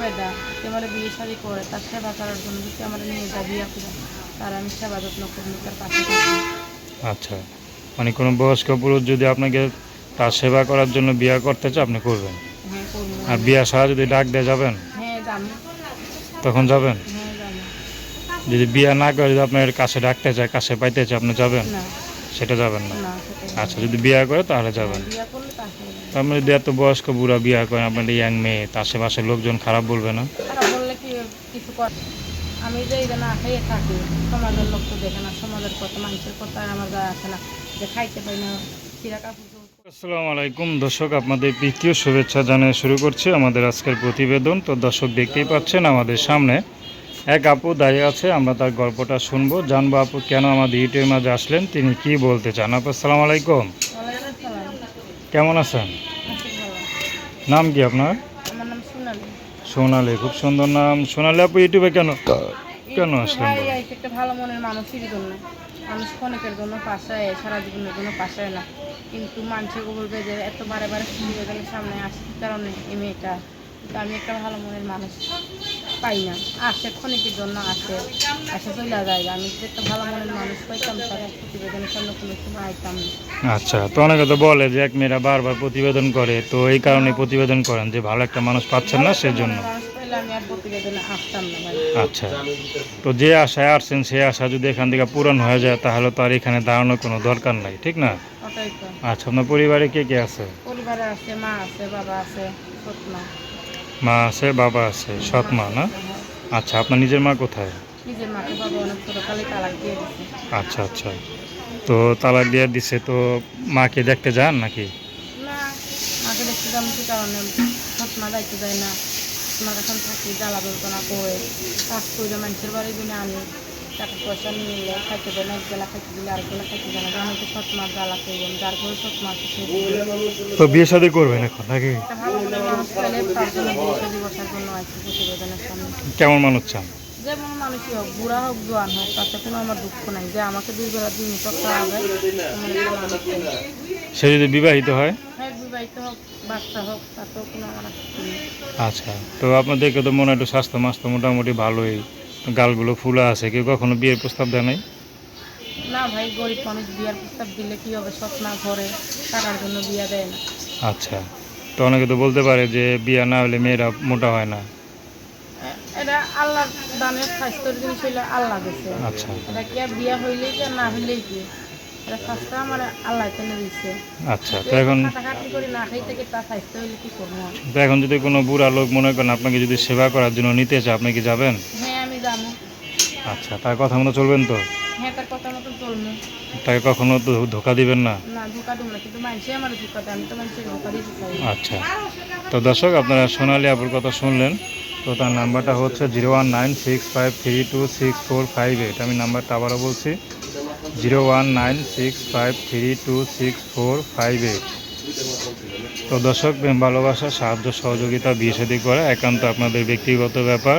বেদা সে আমার বিয়ে শাড়ি করে তার সেবা করার জন্য যদি আমার নিয়ে যা বিয়ে তার আমি সেবা যত্ন করব তার পাশে আচ্ছা মানে কোনো বয়স্ক পুরুষ যদি আপনাকে তার সেবা করার জন্য বিয়ে করতে চায় আপনি করবেন? হ্যাঁ আর বিয়া ছাড়া যদি ডাক দিয়ে যাবেন? হ্যাঁ তখন যাবেন? হ্যাঁ যদি বিয়া না করে যদি আপনার কাছে ডাকতে চায় কাছে পাইতে চায় আপনি যাবেন? না। সেটা যাবেন না? আচ্ছা যদি বিয়ে করে তাহলে যাবেন। মানে যদি এত বয়স্ক বুড়া বিয়ে করেন আপনার ইয়াং মেয়ে তার আশেপাশের লোকজন খারাপ বলবে না? আমি যে না খেয়ে থাকি সমাজের লোক তো দেখে না সমাজের কথা মানুষের কথা আমার গায়ে আসে না যে খাইতে পাই না আসসালামু আলাইকুম দর্শক আপনাদের প্রীতীয় শুভেচ্ছা জানিয়ে শুরু করছি আমাদের আজকের প্রতিবেদন। তো দর্শক দেখতেই পাচ্ছেন আমাদের সামনে এক আপু দাঁড়িয়ে আছে আমরা তার গল্পটা শুনব। জানব আপু কেন আমাদের ইউটিউবের মাঝে আসলেন তিনি কি বলতে চান? আপু আসসালামু আলাইকুম। কেমন আছেন? নাম কি আপনার? সোনালি। খুব সুন্দর নাম। সোনালি আপু ইউটিউবে কেন? কেন আসলেন ভালো মনের মানুষের জন্য মানুষ ক্ষণিকের জন্য পাশে আয়, সারা জীবনের জন্য পাশে আয় না। কিন্তু মানুষে বলবে যে এত বারে বারে সামনে আসে কি কারণে এই মেয়েটা আমি একটা ভালো মনের মানুষ পাই না। আসে ক্ষণিকের জন্য আসে আসে চলে যায় আমি যদি একটা ভালো মনের মানুষ পাইতাম তাহলে প্রতিবেদনের সামনে কোনো সময় আইতাম। আচ্ছা তো অনেকে তো বলে যে এক মেয়েরা বারবার প্রতিবেদন করে তো এই কারণে প্রতিবেদন করেন যে ভালো একটা মানুষ পাচ্ছেন না সেজন্য। আচ্ছা তো যে আশায় আসছেন সে আশা যদি এখান থেকে পূরণ হয়ে যায় তাহলে তো আর এখানে দাঁড়ানোর কোনো দরকার নাই ঠিক না? আচ্ছা আপনার পরিবারে কে কে আছে? পরিবারে আছে মা আছে বাবা আছে মা আছে বাবা আছে সৎ মা না? আচ্ছা আপনার নিজের মা কোথায়? নিজের মাকে বাবা অনেক ছোটকালে তালাক দিয়ে আচ্ছা আচ্ছা। তো তালাক দিয়ে দিছে তো মাকে দেখতে যান নাকি? না মাকে দেখতে যান কি কারণে? সৎ মা যাইতে যায় না। এখন থাকি জ্বালা না কাজ করে মানুষের বাড়ি দিনে আনি। টাকা পয়সা নিয়ে এলে খাইতে এক বেলা খাইতে দিলে আরেক বেলা খাইতে না। যখন তো সৎ জ্বালা করবেন যার ঘরে সৎ। তো বিয়ে শাদী করবেন এখন নাকি? কেমন মানুষ চান? যেমন মানুষই হোক বুড়া হোক জোয়ান হোক তাতে কোনো আমার দুঃখ নাই। যে আমাকে দুই বেলা মানুষ চাই। সে যদি বিবাহিত হয়? হ্যাঁ আচ্ছা তো আপনাদেরকে তো মনে হয় একটু স্বাস্থ্য মাস্ত মোটামুটি ভালোই গালগুলো ফুলা আছে কেউ কখনো বিয়ের প্রস্তাব দেয় নাই? না ভাই গরিব মানুষ বিয়ার প্রস্তাব দিলে কি হবে? সৎ না ঘরে টাকার জন্য বিয়া দেয় না। আচ্ছা তো অনেকে তো বলতে পারে যে বিয়ে না হলে মেয়েরা মোটা হয় না। এটা আল্লাহ দানের স্বাস্থ্যের জিনিস হইলে আল্লাহ দিছে। আচ্ছা। এটা কি আর বিয়া হইলেই কি না হইলেই কি? এটা স্বাস্থ্য আমার আল্লাহ দিচ্ছে আচ্ছা তো এখন করে না খাই থেকে তার স্বাস্থ্য হইলে কি করব? তো এখন যদি কোনো বুড়া লোক মনে করেন আপনাকে যদি সেবা করার জন্য নিতে চায় আপনি কি যাবেন? আচ্ছা তার কথা মতো চলবেন তো? হ্যাঁ তার কথা মতো চলবো। তাকে কখনো তো ধোকা দিবেন না? না ধোকা দেবো না কিন্তু মানুষই আমার ধোকা দেয় আমি তো মানুষের ধোকা দিতে চাই আচ্ছা। তো দর্শক আপনারা সোনালি আপুর কথা শুনলেন। তো তার নাম্বারটা হচ্ছে zero one nine six five three two six four five eight. আমি নাম্বারটা আবারও বলছি। Zero one nine six five three two six four five eight. তো দর্শক ভালোবাসা সাহায্য সহযোগিতা বিয়ে শাদী করা একান্ত আপনাদের ব্যক্তিগত ব্যাপার।